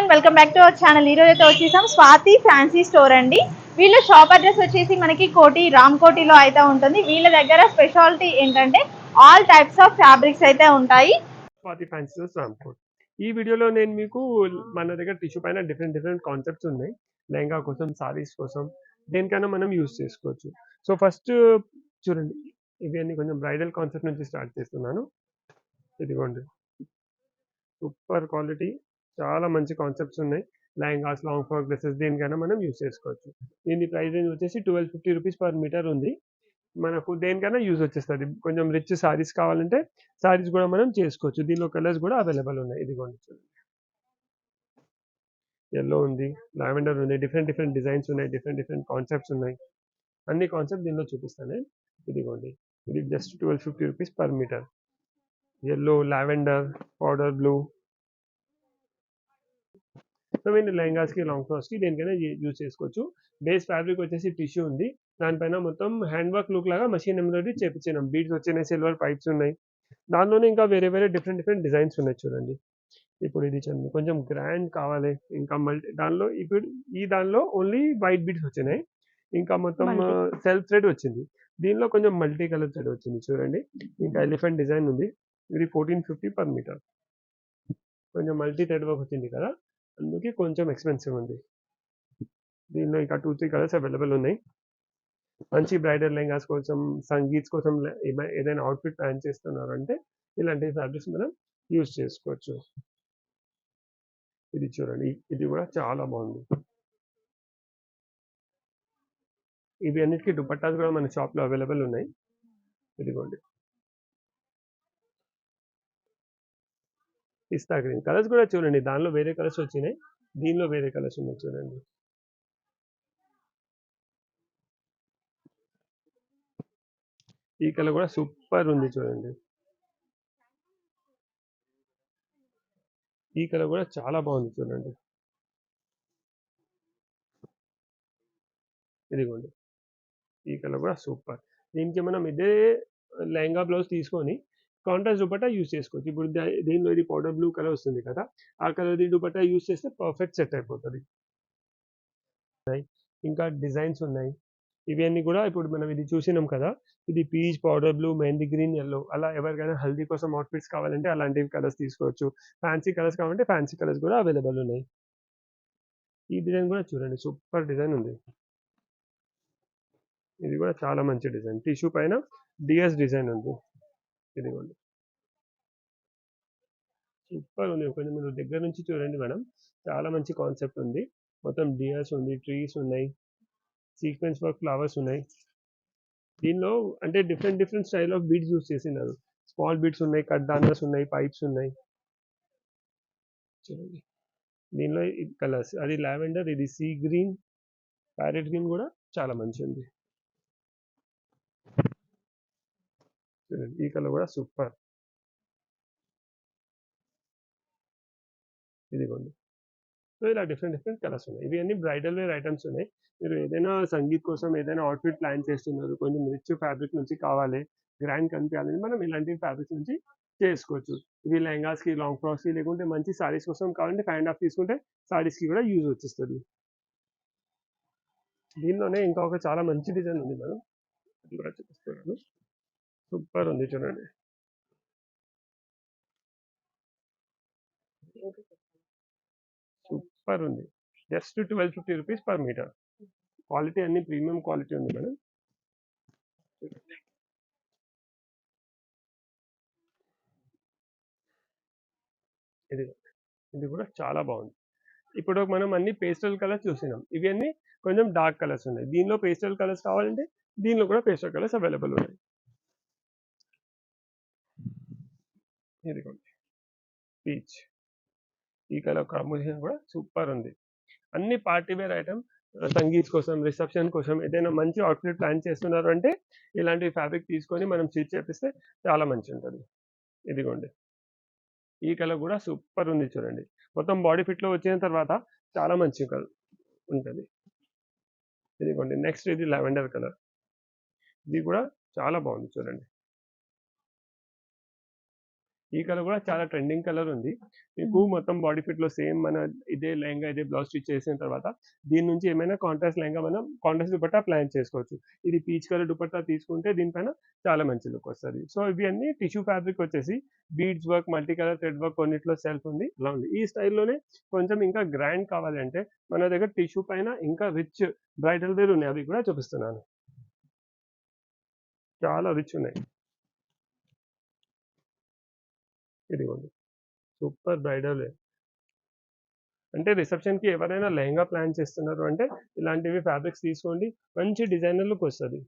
And welcome back to our channel ఈరోజు అయితే వచ్చేసాం స్వాతి ఫ్యాన్సీ స్టోర్ అండి. వీళ్ళ షాప్ అడ్రస్ వచ్చేసి మనకి కోటి రామ్ కోటిలో అయితే ఉంటుంది. వీళ్ళ దగ్గర స్పెషాలిటీ ఏంటంటే ఆల్ టైప్స్ ఆఫ్ ఫ్యాబ్రిక్స్ అయితే ఉంటాయి. స్వాతి ఫ్యాన్సీ రామ్కోట్ ఈ వీడియోలో నేను మీకు మన దగ్గర టిష్యూ పైన డిఫరెంట్ డిఫరెంట్ కాన్సెప్ట్స్ ఉన్నాయి. లెహంగా కోసం సారీస్ కోసం దేనికైనా మనం యూస్ చేసుకోవచ్చు. సో ఫస్ట్ చూడండి. ఇవన్నీ కొంచెం బ్రైడల్ కాన్సెప్ట్ నుంచి స్టార్ట్ చేస్తున్నాను. ఇదిగోండి. సూపర్ క్వాలిటీ చాలా మంచి కాన్సెప్ట్స్ ఉన్నాయి. లెహంగాస్ లాంగ్ ఫ్రాక్ డ్రెస్సెస్ దేనికైనా మనం యూస్ చేసుకోవచ్చు. దీని ప్రైస్ రేంజ్ వచ్చేసి twelve fifty rupees per metre ఉంది. మనకు దేనికైనా యూజ్ వచ్చేస్తుంది. కొంచెం రిచ్ సారీస్ కావాలంటే సారీస్ కూడా మనం చేసుకోవచ్చు. దీనిలో కలర్స్ కూడా అవైలబుల్ ఉన్నాయి. ఇదిగోండి చూడండి. ఎల్లో ఉంది లావెండర్ ఉంది డిఫరెంట్ డిఫరెంట్ డిజైన్స్ ఉన్నాయి డిఫరెంట్ డిఫరెంట్ కాన్సెప్ట్స్ ఉన్నాయి. అన్ని కాన్సెప్ట్ దీనిలో చూపిస్తాను. నేను. ఇదిగోండి. ఇది just twelve fifty rupees per metre yellow lavender powder blue so మీరు లెహంగాస్కి లాంగ్ ఫ్రాక్స్కి దేనికైనా యూజ్ చేసుకోవచ్చు. బేస్ ఫ్యాబ్రిక్ వచ్చేసి టిష్యూ ఉంది. దానిపైన మొత్తం హ్యాండ్ వర్క్ లుక్ లాగా మషిన్ ఎంబ్రాయిడరీ చేపించినాం. బీడ్స్ వచ్చినాయి సిల్వర్ పైప్స్ ఉన్నాయి. దానిలోనే ఇంకా వేరే వేరే డిఫరెంట్ డిఫరెంట్ డిజైన్స్ ఉన్నాయి చూడండి. ఇప్పుడు ఇది చూడండి కొంచెం గ్రాండ్ కావాలి. ఇంకా మల్టీ దానిలో ఇప్పుడు ఈ దానిలో ఓన్లీ వైట్ బీడ్స్ వచ్చినాయి. ఇంకా మొత్తం. సెల్ఫ్ థ్రెడ్ వచ్చింది. దీనిలో కొంచెం మల్టీ కలర్ థ్రెడ్ వచ్చింది చూడండి. ఇంకా ఎలిఫెంట్ డిజైన్ ఉంది. ఇది ఫోర్టీన్ ఫిఫ్టీ పర్ మీటర్. కొంచెం మల్టీ థ్రెడ్ వర్క్ వచ్చింది కదా. అందుకే కొంచెం ఎక్స్పెన్సివ్ ఉంది. దీనిలో ఇంకా టూ త్రీ కలర్స్ అవైలబుల్ ఉన్నాయి. మంచి బ్రైడల్ లెంగాస్ కోసం సంగీత్స్ కోసం ఏదైనా అవుట్ఫిట్ ప్లాన్ చేస్తున్నారు అంటే ఇలాంటి ఫ్యాబ్రిక్స్ మనం యూజ్ చేసుకోవచ్చు. ఇది చూడండి ఇది కూడా చాలా బాగుంది. ఇవి అన్నిటికీ దుపట్టాస్ కూడా మన షాప్లో అవైలబుల్ ఉన్నాయి. ఇదిగోండి. పిస్తా గ్రీన్ కలర్స్ కూడా చూడండి. దానిలో వేరే కలర్స్ వచ్చినాయి. దీనిలో వేరే కలర్స్ ఉన్నాయి చూడండి. ఈ కలర్ కూడా సూపర్ ఉంది చూడండి. ఈ కలర్ కూడా చాలా బాగుంది చూడండి. ఇదిగోండి. ఈ కలర్ కూడా సూపర్. దీనికి మనం ఇదే లెహంగా బ్లౌజ్ తీసుకొని కాంట్రాస్ట్ దుపట్టా యూస్ చేసుకోవచ్చు. ఇప్పుడు దీనిలో ఇది పౌడర్ బ్లూ కలర్ వస్తుంది కదా ఆ కలర్ దుపట్టా యూస్ చేస్తే పర్ఫెక్ట్ సెట్ అయిపోతుంది. ఇంకా డిజైన్స్ ఉన్నాయి. ఇవన్నీ కూడా ఇప్పుడు మనం ఇది చూసినాం కదా ఇది peach powder blue mehndi green yellow అలా ఎవరికైనా హల్దీ కోసం అవుట్ఫిట్స్ కావాలంటే అలాంటివి కలర్స్ తీసుకోవచ్చు. ఫ్యాన్సీ కలర్స్ కావాలంటే ఫ్యాన్సీ కలర్స్ కూడా అవైలబుల్ ఉన్నాయి. ఈ డిజైన్ కూడా చూడండి సూపర్ డిజైన్ ఉంది. ఇది కూడా చాలా మంచి డిజైన్. టిష్యూ పైన డిఎస్ డిజైన్ ఉంది. ఇదిగోండి. సూపర్ ఉంది. కొంచెం మీరు దగ్గర నుంచి చూడండి మేడం. చాలా మంచి కాన్సెప్ట్ ఉంది. మొత్తం డియర్స్ ఉంది ట్రీస్ ఉన్నాయి సీక్వెన్స్ వర్క్ ఫ్లవర్స్ ఉన్నాయి. దీనిలో అంటే different different style of beads use చేసినారు. స్మాల్ బీడ్స్ ఉన్నాయి కట్ దానర్స్ ఉన్నాయి పైప్స్ ఉన్నాయి. చూడండి. దీనిలో కలర్స్ అది లావెండర్ ఇది సీ గ్రీన్ ప్యారెట్ గ్రీన్ కూడా చాలా మంచి ఉంది చూడండి ఈ కలర్ కూడా సూపర్. ఇదిగోండి. సో ఇలా డిఫరెంట్ డిఫరెంట్ కలర్స్ ఉన్నాయి. ఇవి అన్ని బ్రైడల్ వేర్ ఐటమ్స్ ఉన్నాయి. మీరు ఏదైనా సంగీత్ కోసం ఏదైనా అవుట్ఫిట్ ప్లాన్ చేస్తున్నారు కొంచెం రిచ్ ఫ్యాబ్రిక్ నుంచి కావాలి గ్రాండ్ కనిపించాలని మనం ఇలాంటి ఫ్యాబ్రిక్స్ నుంచి చేసుకోవచ్చు. ఇవి లెహంగాస్కి లాంగ్ ఫ్రాక్స్కి లేకుంటే మంచి సారీస్ కోసం కావాలంటే ఫైవ్ అండ్ హాఫ్ తీసుకుంటే సారీస్కి కూడా యూజ్ వచ్చేస్తుంది. దీనిలోనే ఇంకా ఒక చాలా మంచి డిజైన్ ఉంది మేడం. అది కూడా చూపిస్తున్నాను. సూపర్ ఉంది చూడండి. సూపర్ ఉంది. Just twelve fifty rupees per metre. Quality అన్ని ప్రీమియం క్వాలిటీ ఉంది మేడం. ఇది ఇది కూడా చాలా బాగుంది. ఇప్పుడు మనం అన్ని పేస్టల్ కలర్స్ చూసినాం. ఇవన్నీ కొంచెం డార్క్ కలర్స్ ఉన్నాయి. దీనిలో పేస్టల్ కలర్స్ కావాలంటే దీనిలో కూడా పేస్టల్ కలర్స్ అవైలబుల్ ఉన్నాయి. ఇదిగోండి పీచ్ ఈ కలర్ కాంబినేషన్ కూడా సూపర్ ఉంది అన్ని పార్టీ వేర్ ఐటమ్ సంగీత్ కోసం రిసెప్షన్ కోసం ఏదైనా మంచి అవుట్ఫిట్ ప్లాన్ చేస్తున్నారు అంటే ఇలాంటి ఫ్యాబ్రిక్ తీసుకొని మనం స్టిచ్ చేపిస్తే చాలా మంచి ఉంటుంది ఇదిగోండి. ఈ కలర్ కూడా సూపర్ ఉంది చూడండి. మొత్తం బాడీ ఫిట్లో వచ్చిన తర్వాత చాలా మంచి కలర్ ఉంటుంది. ఇదిగోండి నెక్స్ట్ ఇది లావెండర్ కలర్. ఇది కూడా చాలా బాగుంది చూడండి. ఈ కలర్ కూడా చాలా ట్రెండింగ్ కలర్ ఉంది. మీకు. మొత్తం బాడీ ఫిట్లో సేమ్ మన ఇదే లెహంగా ఇదే బ్లౌజ్ స్టిచ్ చేసిన తర్వాత దీని నుంచి ఏమైనా కాంట్రాస్ట్ లెహంగా మనం కాంట్రాస్ట్ దుపట్టా ప్లాన్ చేసుకోవచ్చు. ఇది పీచ్ కలర్ దుపట్టా తీసుకుంటే దీనిపైన చాలా మంచి లుక్ వస్తుంది. సో ఇవి అన్ని టిష్యూ ఫ్యాబ్రిక్ వచ్చేసి beads work multi colour thread work కొన్నిట్లో సెల్ఫ్ ఉంది. ఇలా ఉంది. ఈ స్టైల్లోనే కొంచెం ఇంకా గ్రాండ్ కావాలంటే మన దగ్గర టిష్యూ పైన ఇంకా రిచ్ బ్రైడల్ వేర్ ఉన్నాయి. అవి కూడా చూపిస్తున్నాను. చాలా రిచ్ ఉన్నాయి. ఇదిగోండి. సూపర్ బ్రైడల్ అంటే రిసెప్షన్కి ఎవరైనా లెహంగా ప్లాన్ చేస్తున్నారు అంటే ఇలాంటివి ఫ్యాబ్రిక్స్ తీసుకోండి. మంచి డిజైనర్ లుక్ వస్తుంది.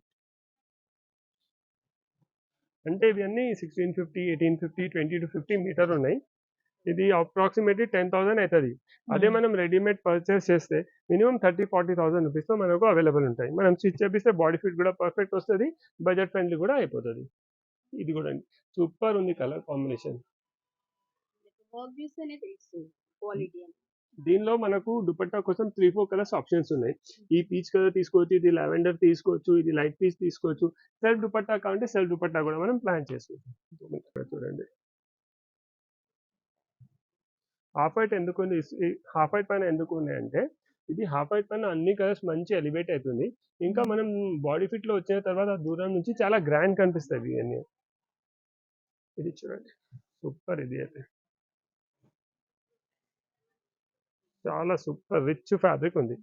అంటే ఇవన్నీ sixteen fifty eighteen fifty twenty two fifty metre ఉన్నాయి. ఇది అప్రాక్సిమేట్లీ టెన్ థౌసండ్ అవుతుంది అదే మనం రెడీమేడ్ పర్చేస్ చేస్తే మినిమం థర్టీ ఫార్టీ థౌసండ్ రూపీస్తో మనకు అవైలబుల్ ఉంటాయి. మనం స్టిచ్ చేపిస్తే బాడీ ఫిట్ కూడా పర్ఫెక్ట్ వస్తుంది. బడ్జెట్ ఫ్రెండ్లీ కూడా అయిపోతుంది. ఇది కూడా సూపర్ ఉంది కలర్ కాంబినేషన్. వర్క్ చూస్తేనే తెలుస్తుంది క్వాలిటీ అని. దీనిలో మనకు దుపట్టా కోసం త్రీ ఫోర్ కలర్స్ ఆప్షన్స్ ఉన్నాయి. ఈ పీచ్ కలర్ తీసుకోవచ్చు ఇది లావెండర్ తీసుకోవచ్చు ఇది లైట్ పీచ్ తీసుకోవచ్చు. సెల్ఫ్ దుపట్టా కావాలంటే సెల్ఫ్ దుపట్టా కూడా మనం ప్లాన్ చేసుకోవచ్చు. చూడండి. హాఫ్ వైట్ ఎందుకు ఉంది? హాఫ్ వైట్ పైన ఎందుకు ఉన్నాయంటే ఇది హాఫ్ వైట్ పైన అన్ని కలర్స్ మంచి ఎలివేట్ అవుతుంది. ఇంకా మనం బాడీ ఫిట్లో వచ్చిన తర్వాత దూరం నుంచి చాలా గ్రాండ్ కనిపిస్తుంది ఇవన్నీ. ఇది చూడండి. సూపర్ ఇది అయితే. చాలా సూపర్ రిచ్ ఫ్యాబ్రిక్ ఉంది.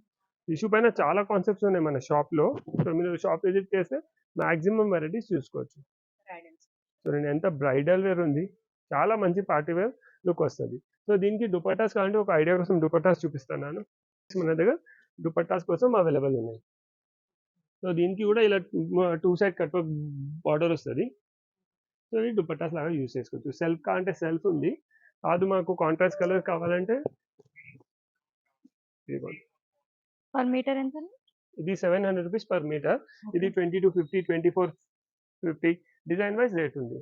టిష్యూ పైన చాలా కాన్సెప్ట్స్ ఉన్నాయి మన షాప్లో సో మీరు షాప్ విజిట్ చేస్తే మాక్సిమం వెరైటీస్ చూసుకోవచ్చు. బ్రైడల్స్ చూడండి ఎంత బ్రైడల్ వేర్ ఉంది చాలా మంచి పార్టీ వేర్ లుక్ వస్తుంది. సో దీనికి దుపట్టాస్ కావాలంటే ఒక ఐడియా కోసం దుపట్టాస్ చూపిస్తున్నాను. మన దగ్గర దుపట్టాస్ కోసం అవైలబుల్ ఉన్నాయి. సో దీనికి కూడా ఇలా టూ సైడ్ కట్ బార్డర్ వస్తుంది. సో ఇది దుపట్టాస్ లాగా యూస్ చేసుకోవచ్చు. సెల్ఫ్ కావాలంటే సెల్ఫ్ ఉంది. కాదు మాకు కాంట్రాస్ట్ కలర్ కావాలంటే ఇదిగోండి. పర్ మీటర్ ఎంత ఇది seven hundred rupees per metre ఇది twenty two fifty twenty four fifty design wise rate ఉంది.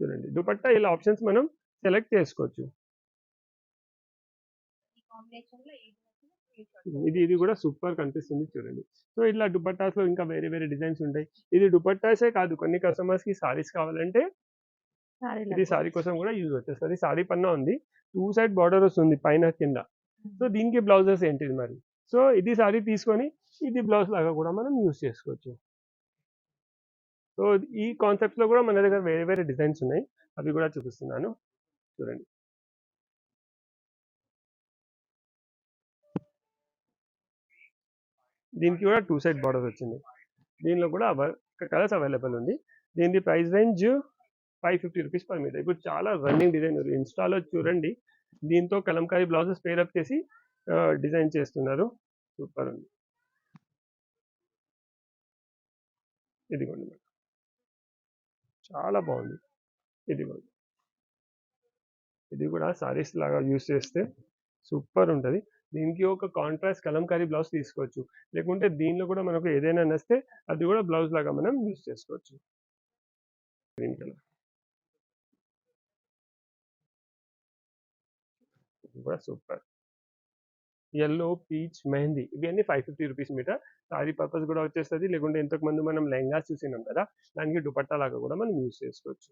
చూడండి. దుపట్టా ఇలా ఆప్షన్స్ మనం సెలెక్ట్ చేసుకోవచ్చు. ఇది ఇది కూడా సూపర్ కనిపిస్తుంది చూడండి. సో ఇట్లా దుపట్టాస్లో ఇంకా వేరే వేరే డిజైన్స్ ఉంటాయి. ఇది దుపట్టాసే కాదు. కొన్ని కస్టమర్స్కి సారీస్ కావాలంటే ఇది సారీ కోసం కూడా యూజ్ వచ్చేస్తుంది సారీ పన్నా ఉంది. టూ సైడ్ బార్డర్ వస్తుంది పైన కింద. సో దీనికి బ్లౌజెస్ ఏంటిది మరి? సో ఇది సారీ తీసుకొని ఇది బ్లౌజ్ లాగా కూడా మనం యూజ్ చేసుకోవచ్చు. సో ఈ కాన్సెప్ట్స్లో కూడా మన దగ్గర వేరే వేరే డిజైన్స్ ఉన్నాయి. అవి కూడా చూపిస్తున్నాను. చూడండి. దీనికి కూడా టూ సైడ్ బార్డర్ వచ్చింది. దీనిలో కూడా కలర్స్ అవైలబుల్ ఉంది. దీని price range five fifty rupees per metre. ఇప్పుడు చాలా రన్నింగ్ డిజైన్ ఇన్స్టాలో చూడండి. దీంతో కలంకారీ బ్లౌజెస్ పేరప్ చేసి డిజైన్ చేస్తున్నారు. సూపర్ ఉంది ఇదిగోండి మేడం. చాలా బాగుంది. ఇదిగోండి. ఇది కూడా సారీస్ లాగా యూస్ చేస్తే సూపర్ ఉంటుంది. దీనికి ఒక కాంట్రాస్ట్ కలంకారీ బ్లౌజ్ తీసుకోవచ్చు. లేకుంటే దీనిలో కూడా మనకు ఏదైనా నస్తే అది కూడా బ్లౌజ్ లాగా మనం యూస్ చేసుకోవచ్చు. గ్రీన్ కలర్ ఇది కూడా సూపర్. ఎల్లో పీచ్ మెహందీ ఇవి అన్ని five fifty rupees metre sari purpose కూడా వచ్చేస్తుంది. లేకుంటే ఇంతకు ముందు మనం లెహంగా చూసినాం కదా దానికి దుపట్టా లాగా కూడా మనం యూస్ చేసుకోవచ్చు.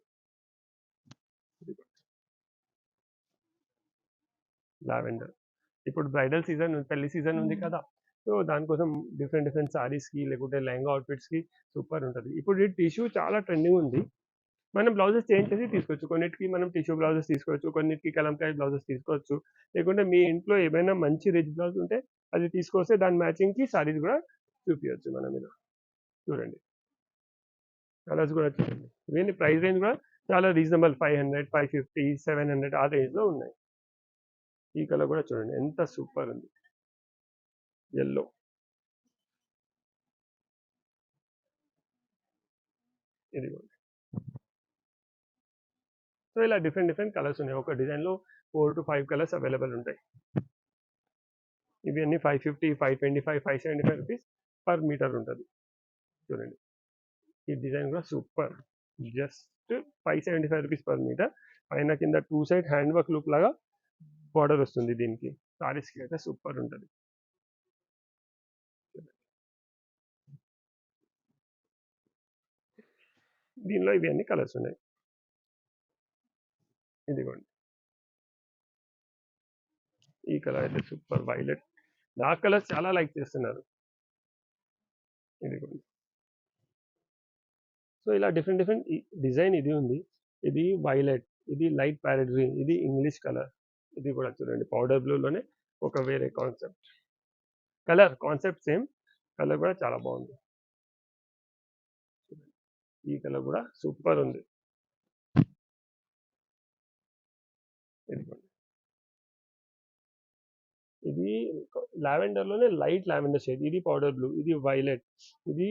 లావెండర్. ఇప్పుడు బ్రైడల్ సీజన్ పెళ్ళి సీజన్ ఉంది. కదా సో దానికోసం డిఫరెంట్ డిఫరెంట్ సారీస్కి లేకుంటే లెహంగా అవుట్ఫిట్స్కి సూపర్ ఉంటుంది. ఇప్పుడు ఈ టిష్యూ చాలా ట్రెండింగ్ ఉంది. మనం బ్లౌజెస్ చేంజ్ చేసి తీసుకోవచ్చు. కొన్నిటికి మనం టిష్యూ బ్లౌజెస్ తీసుకోవచ్చు కొన్నిటికి కలంకాయ బ్లౌజెస్ తీసుకోవచ్చు. లేకుంటే మీ ఇంట్లో ఏమైనా మంచి రిచ్ బ్లౌజ్ ఉంటే అది తీసుకొస్తే దాని మ్యాచింగ్కి సారీస్ కూడా చూపించవచ్చు మనం ఇలా చూడండి. కలర్స్ కూడా చూడండి. ఇవన్నీ ప్రైస్ రేంజ్ కూడా చాలా reasonable five hundred five fifty seven hundred ఆ రేంజ్లో ఉన్నాయి. ఈ కలర్ కూడా చూడండి. ఎంత సూపర్ ఉంది. ఎల్లో. ఇది కూడా సో ఇలా డిఫరెంట్ డిఫరెంట్ కలర్స్ ఉన్నాయి. ఒక డిజైన్లో four to five colours available ఉంటాయి. ఇవి అన్ని five fifty five twenty five five seventy five rupees per metre ఉంటుంది. చూడండి. ఈ డిజైన్ కూడా super. Just five seventy five rupees per metre. పైన కింద two side hand work look లాగా బార్డర్ వస్తుంది దీనికి. సారీస్కి అయితే సూపర్ ఉంటుంది. దీనిలో ఇవి అన్ని కలర్స్ ఉన్నాయి. ఇదిగోండి. ఈ కలర్ అయితే సూపర్ వైలెట్. డార్క్ కలర్స్ చాలా లైక్ చేస్తున్నారు. ఇదిగోండి. సో ఇలా డిఫరెంట్ డిఫరెంట్ డిజైన్ ఇది ఉంది. ఇది వైలెట్ ఇది లైట్ ప్యారెట్ గ్రీన్ ఇది ఇంగ్లీష్ కలర్. ఇది కూడా చూడండి పౌడర్ బ్లూలోనే ఒక వేరే concept. Colour concept same. Colour కూడా చాలా బాగుంది. ఈ కలర్ కూడా సూపర్ ఉంది. ఇదిగోండి ఇది లావెండర్లోనే లైట్ లావెండర్ షేడ్. ఇది పౌడర్ బ్లూ ఇది వైలెట్ ఇది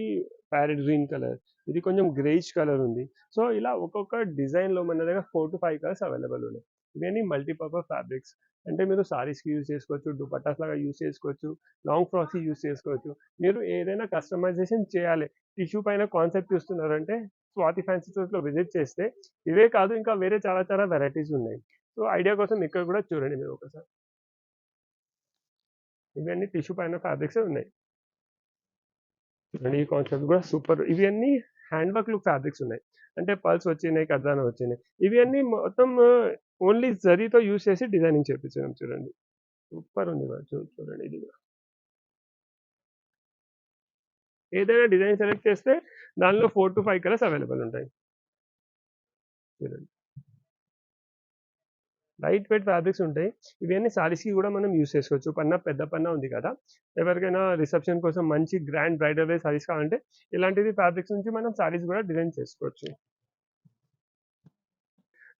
ప్యారెట్ గ్రీన్ కలర్ ఇది కొంచెం గ్రేష్ కలర్ ఉంది. సో ఇలా ఒక్కొక్క డిజైన్లో మన దగ్గర four to five colours available ఉన్నాయి. ఇవన్నీ మల్టీపర్పస్ ఫ్యాబ్రిక్స్. అంటే మీరు సారీస్కి యూజ్ చేసుకోవచ్చు దుపట్టాస్ లాగా యూజ్ చేసుకోవచ్చు లాంగ్ ఫ్రాక్స్కి యూజ్ చేసుకోవచ్చు. మీరు ఏదైనా కస్టమైజేషన్ చేయాలి. టిష్యూ పైన కాన్సెప్ట్ చూస్తున్నారంటే స్వాతి ఫ్యాన్సీ స్టోర్స్లో విజిట్ చేస్తే ఇవే కాదు ఇంకా వేరే చాలా చాలా వెరైటీస్ ఉన్నాయి. సో ఐడియా కోసం ఇక్కడ కూడా చూడండి మీరు ఒకసారి. ఇవన్నీ టిష్యూ పైన ఫ్యాబ్రిక్స్ ఉన్నాయి. చూడండి ఈ కాన్సెప్ట్ కూడా సూపర్. ఇవన్నీ హ్యాండ్ వర్క్ లుక్ ఫ్యాబ్రిక్స్ ఉన్నాయి. అంటే పల్స్ వచ్చినాయి కథాన వచ్చినాయి. ఇవి అన్ని మొత్తం ఓన్లీ జరీతో యూజ్ చేసి డిజైనింగ్ చేపించాం చూడండి. సూపర్ ఉంది చూడండి ఇది కూడా. ఏదైనా డిజైన్ సెలెక్ట్ చేస్తే దానిలో four to five colours available ఉంటాయి. చూడండి. లైట్ వెయిట్ ఫ్యాబ్రిక్స్ ఉంటాయి. ఇవన్నీ సారీస్కి కూడా మనం యూస్ చేసుకోవచ్చు. పన్న పెద్ద పన్న ఉంది కదా. ఎవరికైనా రిసెప్షన్ కోసం మంచి గ్రాండ్ బ్రైడల్ వేర్ సారీస్ కావాలంటే ఇలాంటిది ఫ్యాబ్రిక్స్ నుంచి మనం సారీస్ కూడా డిజైన్ చేసుకోవచ్చు.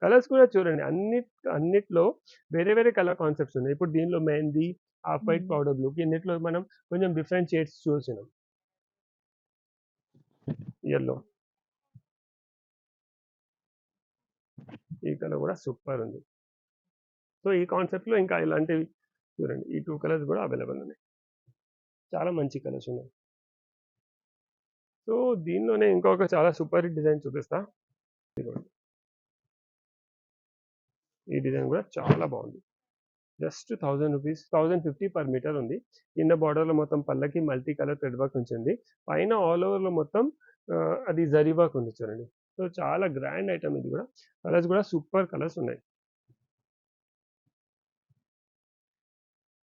కలర్స్ కూడా చూడండి. అన్ని అన్నిట్లో వేరే వేరే కలర్ కాన్సెప్ట్స్ ఉన్నాయి. ఇప్పుడు దీనిలో mehndi half white powder blue ఇన్నిట్లో మనం కొంచెం డిఫరెంట్ షేడ్స్ చూసినాం. ఎల్లో ఈ కలర్ కూడా సూపర్ ఉంది. సో ఈ కాన్సెప్ట్లో ఇంకా ఇలాంటివి చూడండి. ఈ టూ కలర్స్ కూడా అవైలబుల్ ఉన్నాయి. చాలా మంచి కలర్స్ ఉన్నాయి. సో దీనిలోనే ఇంకొక చాలా సూపర్ డిజైన్ చూపిస్తా. ఇదిగోండి. ఈ డిజైన్ కూడా చాలా బాగుంది. Just thousand rupees thousand fifty per metre ఉంది. కింద బార్డర్లో మొత్తం పళ్ళకి మల్టీ కలర్ థ్రెడ్ వర్క్ ఉంచింది. పైన ఆల్ ఓవర్లో మొత్తం అది జరీ వర్క్ ఉంది చూడండి. సో చాలా గ్రాండ్ ఐటమ్ ఇది కూడా. కలర్స్ కూడా సూపర్ కలర్స్ ఉన్నాయి.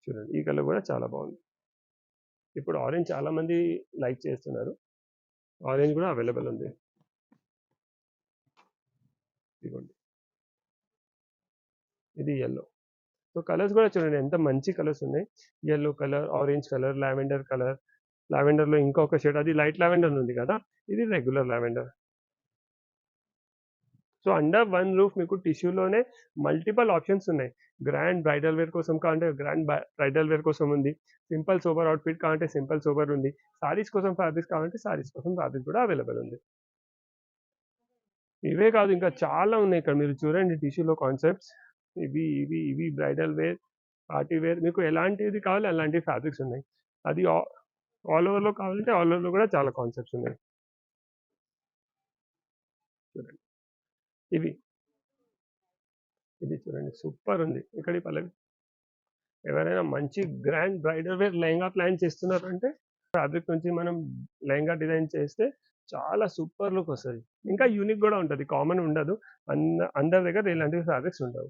చూడండి. ఈ కలర్ కూడా చాలా బాగుంది. ఇప్పుడు ఆరెంజ్ చాలామంది లైక్ చేస్తున్నారు. ఆరెంజ్ కూడా అవైలబుల్ ఉంది. ఇదిగోండి. ఇది ఎల్లో సో కలర్స్ కూడా చూడండి. ఎంత మంచి కలర్స్ ఉన్నాయి. Yellow colour orange colour lavender colour. లావెండర్లో ఇంకొక షేడ్ అది లైట్ లావెండర్ ఉంది కదా. ఇది regular lavender so under one roof మీకు టిష్యూలోనే మల్టిపల్ ఆప్షన్స్ ఉన్నాయి. గ్రాండ్ బ్రైడల్ వేర్ కోసం కావాలంటే గ్రాండ్ బ్రైడల్ వేర్ కోసం ఉంది. సింపుల్ సోబర్ అవుట్ఫిట్ కావాలంటే సింపుల్ సోబర్ ఉంది. సారీస్ కోసం ఫ్యాబ్రిక్స్ కావాలంటే సారీస్ కోసం ఫ్యాబ్రిక్ కూడా అవైలబుల్ ఉంది. ఇవే కాదు ఇంకా చాలా ఉన్నాయి ఇక్కడ. మీరు చూడండి టిష్యూలో కాన్సెప్ట్స్. ఇవి ఇవి ఇవి బ్రైడల్ వేర్ పార్టీ వేర్. మీకు ఎలాంటిది కావాలి అలాంటి ఫ్యాబ్రిక్స్ ఉన్నాయి. అది ఆల్ ఓవర్లో కావాలంటే ఆల్ ఓవర్లో కూడా చాలా కాన్సెప్ట్స్ ఉన్నాయి. ఇవి. ఇది చూడండి సూపర్ ఉంది ఇక్కడ పల్లవి ఎవరైనా మంచి grand bridal wear lehenga plan చేస్తున్నారంటే ఫ్యాబ్రిక్ నుంచి మనం లెహంగా డిజైన్ చేస్తే చాలా సూపర్ లుక్ వస్తుంది. ఇంకా యూనిక్ కూడా ఉంటుంది. కామన్ ఉండదు. అంద అందరి దగ్గర ఇలాంటి ఫ్యాబ్రిక్స్ ఉండవు.